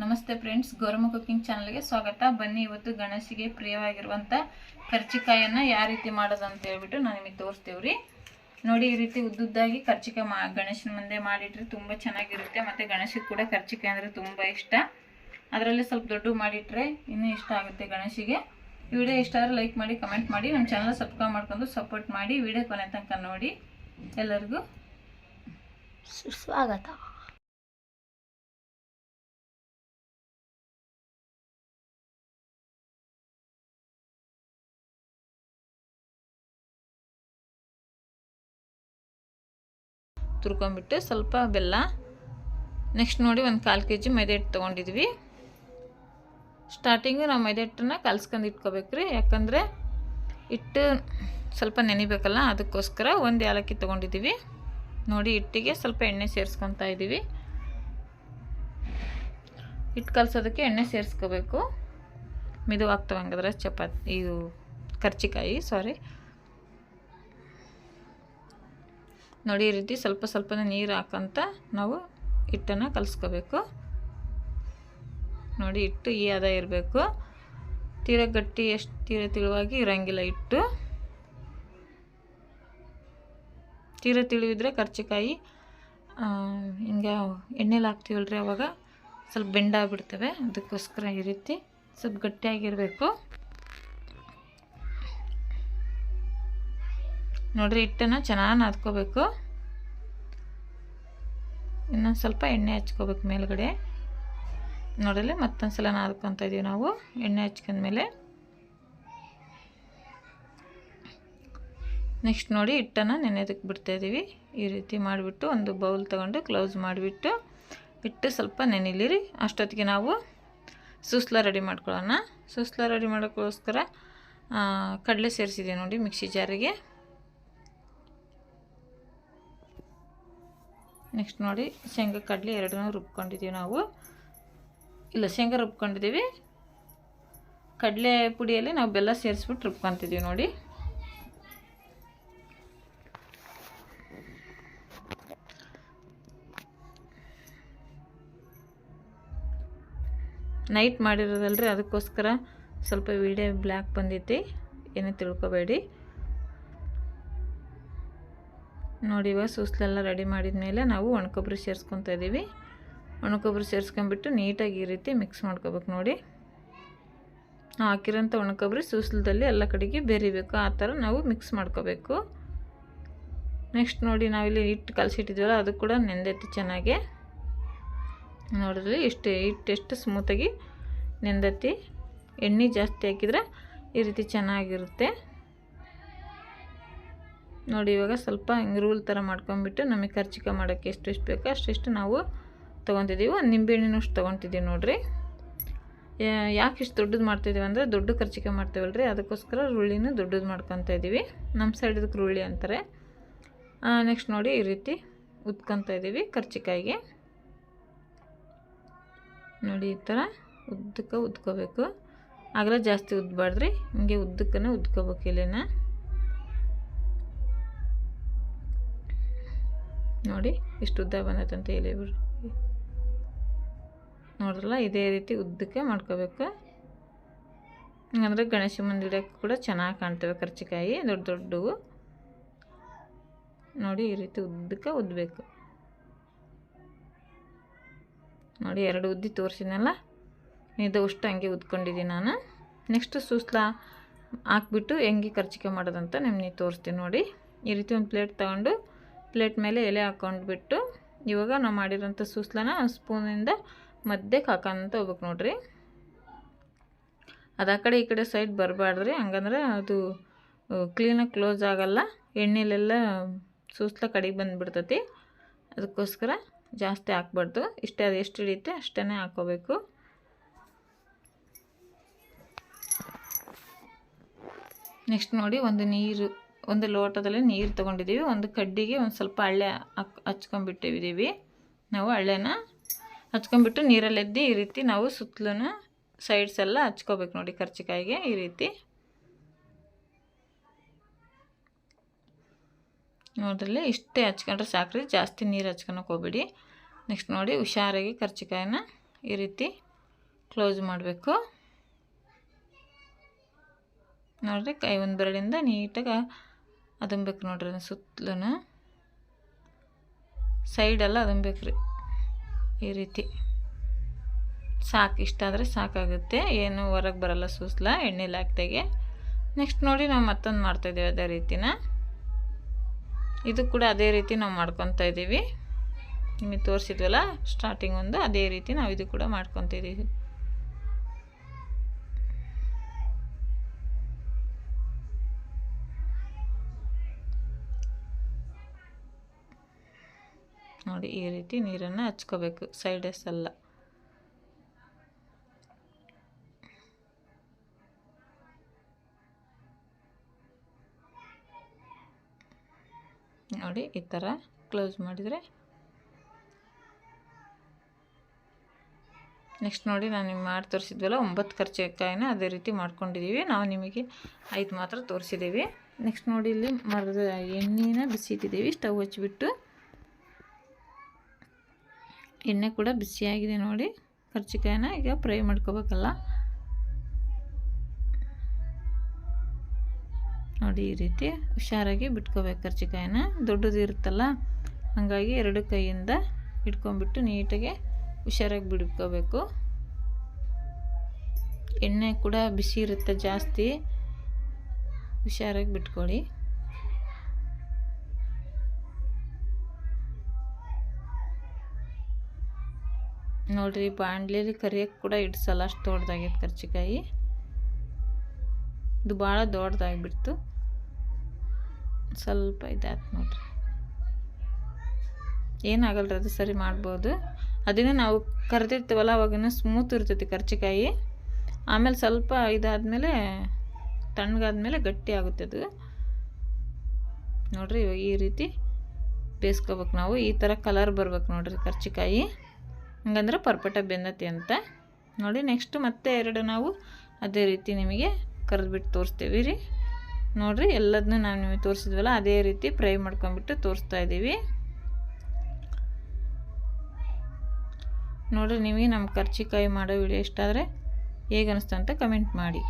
ನಮಸ್ತೆ friends, Gowramma cooking ಚಾನಲ್ಗೆ ಸ್ವಾಗತ. ಬನ್ನಿ, ಇವತ್ತು ಗಣೇಶಿಗೆ ಪ್ರಿಯವಾಗಿರುವಂಥ ಕರ್ಚಿಕಾಯನ್ನು ಯಾವ ರೀತಿ ಮಾಡೋದು ಅಂತ ಹೇಳ್ಬಿಟ್ಟು ನಾನು ನಿಮಗೆ ತೋರಿಸ್ತೇವ್ರಿ. ನೋಡಿ, ಈ ರೀತಿ ಉದ್ದುದ್ದಾಗಿ ಕರ್ಚಿಕಾಯಿ ಮಾ ಗಣೇಶನ ಮುಂದೆ ಮಾಡಿಟ್ರೆ ತುಂಬ ಚೆನ್ನಾಗಿರುತ್ತೆ, ಮತ್ತು ಗಣೇಶಿಗೆ ಕೂಡ ಕರ್ಚಿಕಾಯಿ ಅಂದರೆ ತುಂಬ ಇಷ್ಟ. ಅದರಲ್ಲಿ ಸ್ವಲ್ಪ ದೊಡ್ಡ ಮಾಡಿಟ್ರೆ ಇನ್ನೂ ಇಷ್ಟ ಆಗುತ್ತೆ ಗಣೇಶಿಗೆ. ವಿಡಿಯೋ ಇಷ್ಟ ಆದರೆ ಲೈಕ್ ಮಾಡಿ, ಕಮೆಂಟ್ ಮಾಡಿ ನಮ್ಮ ಚಾನಲ್ ಸಬ್ಸ್ಕ್ರೈಬ್ ಮಾಡ್ಕೊಂಡು ಸಪೋರ್ಟ್ ಮಾಡಿ, ವಿಡಿಯೋ ಕೊನೆ ತನಕ ನೋಡಿ. ಎಲ್ಲರಿಗೂ ಸ್ವಾಗತ ತುರ್ಕೊಂಬಿಟ್ಟು ಸ್ವಲ್ಪ ಬೆಲ್ಲ ನೆಕ್ಸ್ಟ್ ನೋಡಿ ಒಂದು ಕಾಲು ಕೆ ಜಿ ಮೈದಾ ಹಿಟ್ಟು ತೊಗೊಂಡಿದ್ವಿ. ಸ್ಟಾರ್ಟಿಂಗು ನಾವು ಮೈದಾ ಹಿಟ್ಟನ್ನ ಕಲ್ಸ್ಕೊಂಡು ಇಟ್ಕೋಬೇಕು ರೀ. ಯಾಕಂದರೆ ಹಿಟ್ಟು ಸ್ವಲ್ಪ ನೆನಿಬೇಕಲ್ಲ, ಅದಕ್ಕೋಸ್ಕರ ಒಂದು ಏಲಕ್ಕಿ ತೊಗೊಂಡಿದ್ದೀವಿ. ನೋಡಿ ಹಿಟ್ಟಿಗೆ ಸ್ವಲ್ಪ ಎಣ್ಣೆ ಸೇರಿಸ್ಕೊತಾ ಇದ್ದೀವಿ. ಹಿಟ್ಟು ಕಲಸೋದಕ್ಕೆ ಎಣ್ಣೆ ಸೇರಿಸ್ಕೋಬೇಕು. ಮಿದುವಾಗ್ತವೆ ಹಂಗಾದ್ರೆ ಚಪಾತಿ, ಇದು ಕರ್ಚಿಕಾಯಿ ಸಾರಿ ನೋಡಿ ಈ ರೀತಿ ಸ್ವಲ್ಪ ಸ್ವಲ್ಪನೇ ನೀರು ಹಾಕಂತ ನಾವು ಹಿಟ್ಟನ್ನು ಕಲಸ್ಕೋಬೇಕು. ನೋಡಿ ಹಿಟ್ಟು ಈ ಅದ ಇರಬೇಕು. ತೀರ ಗಟ್ಟಿ, ಎಷ್ಟು ತೀರ ತಿಳುವಾಗಿ ಇರೋಂಗಿಲ್ಲ ಹಿಟ್ಟು. ತೀರ ತಿಳಿವಿದ್ರೆ ಕರ್ಚಿಕಾಯಿ ಹಿಂಗೆ ಎಣ್ಣೆಲಿ ಹಾಕ್ತೀವಲ್ರಿ ಅವಾಗ ಸ್ವಲ್ಪ ಬೆಂಡಾಗ್ಬಿಡ್ತವೆ ಅದಕ್ಕೋಸ್ಕರ ಈ ರೀತಿ ಸ್ವಲ್ಪ ಗಟ್ಟಿಯಾಗಿರಬೇಕು. ನೋಡ್ರಿ, ಹಿಟ್ಟನ್ನು ಚೆನ್ನಾಗಿ ನಾದ್ಕೋಬೇಕು. ಇನ್ನೊಂದು ಸ್ವಲ್ಪ ಎಣ್ಣೆ ಹಚ್ಕೋಬೇಕು ಮೇಲುಗಡೆ. ನೋಡಲಿ ಮತ್ತೊಂದು ಸಲ ನಾದ್ಕೊತ ಇದೀವಿ ನಾವು. ಎಣ್ಣೆ ಹಚ್ಕೊಂಡ್ಮೇಲೆ. ನೆಕ್ಸ್ಟ್ ನೋಡಿ, ಹಿಟ್ಟನ್ನು ನೆನೆದಕ್ಕೆ ಬಿಡ್ತಾಯಿದ್ದೀವಿ ಈ ರೀತಿ ಮಾಡಿಬಿಟ್ಟು ಒಂದು ಬೌಲ್ ತಗೊಂಡು ಕ್ಲೋಸ್ ಮಾಡಿಬಿಟ್ಟು ಹಿಟ್ಟು ಸ್ವಲ್ಪ ನೆನಿಲಿರಿ. ಅಷ್ಟೊತ್ತಿಗೆ ನಾವು ಸೂಸ್ಲ ರೆಡಿ ಮಾಡ್ಕೊಳ್ಳೋಣ. ಸೂಸ್ಲ ರೆಡಿ ಮಾಡೋಕ್ಕೋಸ್ಕರ ಕಡಲೆ ಸೇರಿಸಿದೆ ನೋಡಿ ಮಿಕ್ಸಿ ಜಾರಿಗೆ. ನೆಕ್ಸ್ಟ್ ನೋಡಿ, ಶೇಂಗಾ ಕಡಲೆ ಎರಡನ್ನೂ ರುಬ್ಕೊಂಡಿದ್ದೀವಿ ನಾವು. ಇಲ್ಲ, ಶೇಂಗಾ ರುಬ್ಕೊಂಡಿದ್ದೀವಿ. ಕಡಲೆ ಪುಡಿಯಲ್ಲಿ ನಾವು ಬೆಲ್ಲ ಸೇರಿಸ್ಬಿಟ್ಟು ರುಬ್ಕೊತಿದ್ದೀವಿ ನೋಡಿ. ನೈಟ್ ಮಾಡಿರೋದಲ್ರಿ, ಅದಕ್ಕೋಸ್ಕರ ಸ್ವಲ್ಪ ವಿಡಿಯೋ ಬ್ಲ್ಯಾಕ್ ಬಂದೈತಿ ಏನೂ ತಿಳ್ಕೊಬೇಡಿ. ನೋಡಿ, ಇವಾಗ ಸೂಸ್ಲೆಲ್ಲ ರೆಡಿ ಮಾಡಿದ ಮೇಲೆ ನಾವು ಒಣಕೊಬ್ಬರಿ ಸೇರಿಸ್ಕೊತಾ ಇದ್ದೀವಿ ಒಣಕೊಬ್ಬರಿ ಸೇರಿಸ್ಕೊಂಬಿಟ್ಟು ನೀಟಾಗಿ ಈ ರೀತಿ ಮಿಕ್ಸ್ ಮಾಡ್ಕೋಬೇಕು ನೋಡಿ. ಹಾಕಿರೋಂಥ ಒಣಕೊಬ್ಬರಿ ಸೂಸ್ಲದಲ್ಲಿ ಎಲ್ಲ ಕಡೆಗೆ ಬೆರಿಬೇಕು. ಆ ಥರ ನಾವು ಮಿಕ್ಸ್ ಮಾಡ್ಕೋಬೇಕು. ನೆಕ್ಸ್ಟ್ ನೋಡಿ ನಾವಿಲ್ಲಿ ಹಿಟ್ಟು ಕಲಸಿಟ್ಟಿದ್ದೀವಲ್ಲ, ಅದು ಕೂಡ ನೆಂದೈತಿ ಚೆನ್ನಾಗೆ. ನೋಡಿದ್ರೆ ಇಷ್ಟು ಹಿಟ್ಟು ಎಷ್ಟು ಸ್ಮೂತಾಗಿ ನೆಂದತಿ ಎಣ್ಣೆ ಜಾಸ್ತಿ ಹಾಕಿದ್ರೆ ಈ ರೀತಿ ಚೆನ್ನಾಗಿರುತ್ತೆ. ನೋಡಿ, ಇವಾಗ ಸ್ವಲ್ಪ ಹಿಂಗೆ ರೂಲ್ ಥರ ಮಾಡ್ಕೊಂಬಿಟ್ಟು ನಮಗೆ ಖರ್ಚಿಕ ಮಾಡೋಕ್ಕೆ ಎಷ್ಟು ಎಷ್ಟು ಬೇಕೋ ಅಷ್ಟೆಷ್ಟು ನಾವು ತೊಗೊತಿದ್ದೀವಿ ಒಂದು ನಿಂಬೆಹಣ್ಣಿನಷ್ಟು ತೊಗೊತಿದ್ದೀವಿ ನೋಡಿರಿ. ಯಾಕೆ ಇಷ್ಟು ದೊಡ್ಡದು ಮಾಡ್ತಿದ್ದೀವಿ ಅಂದರೆ ದೊಡ್ಡ ಖರ್ಚಿಕೆ ಮಾಡ್ತೀವಲ್ಲ ರೀ ಅದಕ್ಕೋಸ್ಕರ ರುಳ್ಳಿನ ದೊಡ್ಡದು ಮಾಡ್ಕೊತಾ ಇದ್ದೀವಿ ನಮ್ಮ ಸೈಡ್ ಇದಕ್ಕೆ ರುಳ್ಳಿ ಅಂತಾರೆ. ನೆಕ್ಸ್ಟ್ ನೋಡಿ ಈ ರೀತಿ ಉದ್ಕೊತಾ ಇದ್ದೀವಿ ಕರ್ಚಿಕಾಯಿಗೆ ನೋಡಿ, ಈ ಥರ ಉದ್ದಕ್ಕೆ ಉದ್ಕೋಬೇಕು. ಆಗಲೇ ಜಾಸ್ತಿ ಉದ್ಬಾರ್ದ್ರಿ. ಹಿಂಗೆ ಉದ್ದಕ್ಕನೇ ಉದ್ಕೋಬೇಕು ಇಲ್ಲಿನ. ನೋಡಿ, ಇಷ್ಟು ಉದ್ದ ಬಂದತಂತೆ ಎಲೆ ಬಿಡ್ರಿ. ನೋಡ್ರಲ್ಲ, ಇದೇ ರೀತಿ ಉದ್ದಕ್ಕೆ ಮಾಡ್ಕೋಬೇಕು. ಹಂಗಂದ್ರೆ ಗಣೇಶ ಮಂದಿರಕ್ಕೆ ಕೂಡ ಚೆನ್ನಾಗಿ ಕಾಣ್ತವೆ ಕರ್ಚಿಕಾಯಿ, ದೊಡ್ಡ ದೊಡ್ಡವು. ನೋಡಿ, ಈ ರೀತಿ ಉದ್ದಕ್ಕೆ ಉದ್ದಬೇಕು ನೋಡಿ, ಎರಡು ಉದ್ದಿ ತೋರಿಸಿದ್ನಲ್ಲ, ಇದು ಅಷ್ಟು ಹಂಗೆ ಉದ್ಕೊಂಡಿದ್ದೀನಿ ನಾನು. ನೆಕ್ಸ್ಟ್ ಸುಸ್ಲಾ ಹಾಕ್ಬಿಟ್ಟು, ಹೆಂಗೆ ಕರ್ಚಿಕೆ ಮಾಡೋದಂತ ನಿಮ್ಗೆ ತೋರಿಸ್ತೀನಿ ನೋಡಿ. ಈ ರೀತಿ ಒಂದು ಪ್ಲೇಟ್ ತಗೊಂಡು ಪ್ಲೇಟ್ ಮೇಲೆ ಎಲೆ ಹಾಕೊಂಡ್ಬಿಟ್ಟು ಇವಾಗ ನಾವು ಮಾಡಿರೋಂಥ ಸೂಸ್ಲನ ಸ್ಪೂನಿಂದ ಮಧ್ಯಕ್ಕೆ ಹಾಕೊಂತ ಹೋಗ್ಬೇಕು ನೋಡ್ರಿ. ಅದು ಆ ಕಡೆ ಈ ಕಡೆ ಸೈಡ್ ಬರಬಾರ್ದ್ರಿ, ಹಂಗಂದ್ರೆ ಅದು ಕ್ಲೀನಾಗಿ ಕ್ಲೋಸ್ ಆಗೋಲ್ಲ. ಎಣ್ಣೆಲೆಲ್ಲ ಸೂಸ್ಲ ಕಡೆಗೆ ಬಂದುಬಿಡ್ತೈತಿ. ಅದಕ್ಕೋಸ್ಕರ ಜಾಸ್ತಿ ಹಾಕ್ಬಾರ್ದು. ಇಷ್ಟೇ, ಅದು ಎಷ್ಟು ಹಿಡಿಯುತ್ತೆ ಅಷ್ಟೇ ಹಾಕ್ಕೋಬೇಕು. ನೆಕ್ಸ್ಟ್ ನೋಡಿ, ಒಂದು ನೀರು. ಒಂದು ಲೋಟದಲ್ಲಿ ನೀರು ತೊಗೊಂಡಿದ್ದೀವಿ. ಒಂದು ಕಡ್ಡಿಗೆ ಒಂದು ಸ್ವಲ್ಪ ಹಳ್ಳೆ ಹಾಕ್ ಹಚ್ಕೊಂಡ್ಬಿಟ್ಟಿದ್ದೀವಿ. ನಾವು ಹಳ್ಳೆನ ಹಚ್ಕೊಂಡ್ಬಿಟ್ಟು ನೀರಲ್ಲೆದ್ದು ಈ ರೀತಿ ನಾವು ಸುತ್ತಲೂ ಸೈಡ್ಸ್ ಎಲ್ಲ ಹಚ್ಕೋಬೇಕು ನೋಡಿ ಕರ್ಚಿಕಾಯಿಗೆ ಈ ರೀತಿ. ನೋಡ್ರಲ್ಲಿ ಇಷ್ಟೇ ಹಚ್ಕೊಂಡ್ರೆ ಸಾಕ್ರಿ, ಜಾಸ್ತಿ ನೀರು ಹಚ್ಕೊಳಕ್ಕೆ ಹೋಗ್ಬೇಡಿ. ನೆಕ್ಸ್ಟ್ ನೋಡಿ ಹುಷಾರಾಗಿ ಕರ್ಚಿಕಾಯಿನ ಈ ರೀತಿ ಕ್ಲೋಸ್ ಮಾಡಬೇಕು. ನೋಡಿರಿ ಕೈ ಒಂದು ಬೆರಳಿಂದ ನೀಟಾಗಿ ಅದಂಬೇಕು ನೋಡ್ರಿ ಸುತ್ತಲೂ ಸೈಡೆಲ್ಲ ಅದಂಬೇಕು ರೀ. ಈ ರೀತಿ. ಸಾಕು, ಇಷ್ಟ ಆದರೆ ಸಾಕಾಗುತ್ತೆ. ಏನು ಹೊರಗೆ ಬರಲ್ಲ ಸೂಸ್ಲ, ಎಣ್ಣೆ ಹಾಕ್ದಾಗೆ ನೆಕ್ಸ್ಟ್ ನೋಡಿ ನಾವು ಮತ್ತೊಂದು ಮಾಡ್ತಾಯಿದ್ದೀವಿ ಅದೇ ರೀತಿನ. ಇದು ಕೂಡ ಅದೇ ರೀತಿ ನಾವು ಮಾಡ್ಕೊತಾ ಇದ್ದೀವಿ. ನಿಮಗೆ ತೋರಿಸಿದ್ವಲ್ಲ ಸ್ಟಾರ್ಟಿಂಗ್ ಒಂದು, ಅದೇ ರೀತಿ ನಾವು ಇದು ಕೂಡ ಮಾಡ್ಕೊತಿದ್ದೀವಿ ನೋಡಿ ಈ ರೀತಿ ನೀರನ್ನು ಹಚ್ಕೋಬೇಕು. ಸೈಡಸ್ ಎಲ್ಲ ನೋಡಿ ಈ ಥರ ಕ್ಲೋಸ್ ಮಾಡಿದರೆ. ನೆಕ್ಸ್ಟ್ ನೋಡಿ ನಾನು ನಿಮ್ಗೆ ಮಾಡಿ ತೋರಿಸಿದ್ವಲ್ಲ, ಒಂಬತ್ತು ಖರ್ಚೆಕಾಯಿನ ಅದೇ ರೀತಿ ಮಾಡ್ಕೊಂಡಿದ್ದೀವಿ ನಾವು ನಿಮಗೆ ಐದು ಮಾತ್ರ ತೋರಿಸಿದ್ದೀವಿ ನೆಕ್ಸ್ಟ್ ನೋಡಿ ಇಲ್ಲಿ ಮರದ ಎಣ್ಣೆನ ಬಿಸಿ ಇಟ್ಟಿದ್ದೀವಿ ಸ್ಟವ್ ಹಚ್ಚಿಬಿಟ್ಟು ಎಣ್ಣೆ ಕೂಡ ಬಿಸಿಯಾಗಿದೆ ನೋಡಿ. ಕರ್ಚಿಕಾಯಿನ ಈಗ ಫ್ರೈ ಮಾಡ್ಕೋಬೇಕಲ್ಲ. ನೋಡಿ ಈ ರೀತಿ ಹುಷಾರಾಗಿ ಬಿಟ್ಕೋಬೇಕು ಕರ್ಜಿಕಾಯನ್ನ ದೊಡ್ಡದು ಇರುತ್ತಲ್ಲ, ಹಾಗಾಗಿ ಎರಡು ಕೈಯಿಂದ ಇಟ್ಕೊಂಡ್ಬಿಟ್ಟು ನೀಟಾಗಿ ಹುಷಾರಾಗಿ ಬಿಡ್ಕೋಬೇಕು ಎಣ್ಣೆ ಕೂಡ ಬಿಸಿ ಇರುತ್ತೆ ಜಾಸ್ತಿ. ಹುಷಾರಾಗಿ ಬಿಟ್ಕೊಳ್ಳಿ. ನೋಡಿರಿ ಬಾಣಲೆಯಲ್ಲಿ ಕರಿಯಕ್ಕೆ ಕೂಡ ಇಡ್ಸಲ್ಲ ಅಷ್ಟು ದೊಡ್ಡದಾಗೈತೆ ಕರ್ಚಿಕಾಯಿ. ಇದು ಭಾಳ ದೊಡ್ಡದಾಗಿಬಿಡ್ತು. ಸ್ವಲ್ಪ ಇದಾಯ್ತು ನೋಡ್ರಿ. ಏನಾಗಲ್ರಿ ಅದು ಸರಿ ಮಾಡ್ಬೋದು? ಅದನ್ನೇ ನಾವು ಕರೆದಿರ್ತೀವಲ್ಲ, ಅವಾಗೇನು ಸ್ಮೂತ್ ಇರ್ತೈತಿ ಕರ್ಚಿಕಾಯಿ. ಆಮೇಲೆ ಸ್ವಲ್ಪ ಇದಾದಮೇಲೆ ತಣ್ಣಗಾದ್ಮೇಲೆ ಗಟ್ಟಿ ಆಗುತ್ತೆ ಅದು. ನೋಡಿರಿ, ಈ ರೀತಿ ಬೇಯಿಸ್ಕೋಬೇಕು ನಾವು. ಈ ಥರ ಕಲರ್ ಬರ್ಬೇಕು ನೋಡಿರಿ ಕರ್ಚಿಕಾಯಿ. ಹಂಗಂದ್ರೆ ಪರ್ಪಟ ಬೆಂದತಿ ಅಂತ. ನೋಡಿ ನೆಕ್ಸ್ಟ್ ಮತ್ತೆ ಎರಡು ನಾವು ಅದೇ ರೀತಿ ನಿಮಗೆ ಕರೆದ್ಬಿಟ್ಟು ತೋರಿಸ್ತೀವಿ ರೀ. ನೋಡಿರಿ ಎಲ್ಲದನ್ನೂ ನಾವು ನಿಮಗೆ ತೋರಿಸಿದ್ವಲ್ಲ, ಅದೇ ರೀತಿ ಫ್ರೈ ಮಾಡ್ಕೊಂಬಿಟ್ಟು ತೋರಿಸ್ತಾ ಇದ್ದೀವಿ ನೋಡಿರಿ, ನಿಮಗೆ ನಮ್ಮ ಕರ್ಚಿಕಾಯಿ ಮಾಡೋ ವಿಡಿಯೋ ಇಷ್ಟ ಆದರೆ ಹೇಗೆ ಅನಿಸ್ತು ಕಮೆಂಟ್ ಮಾಡಿ.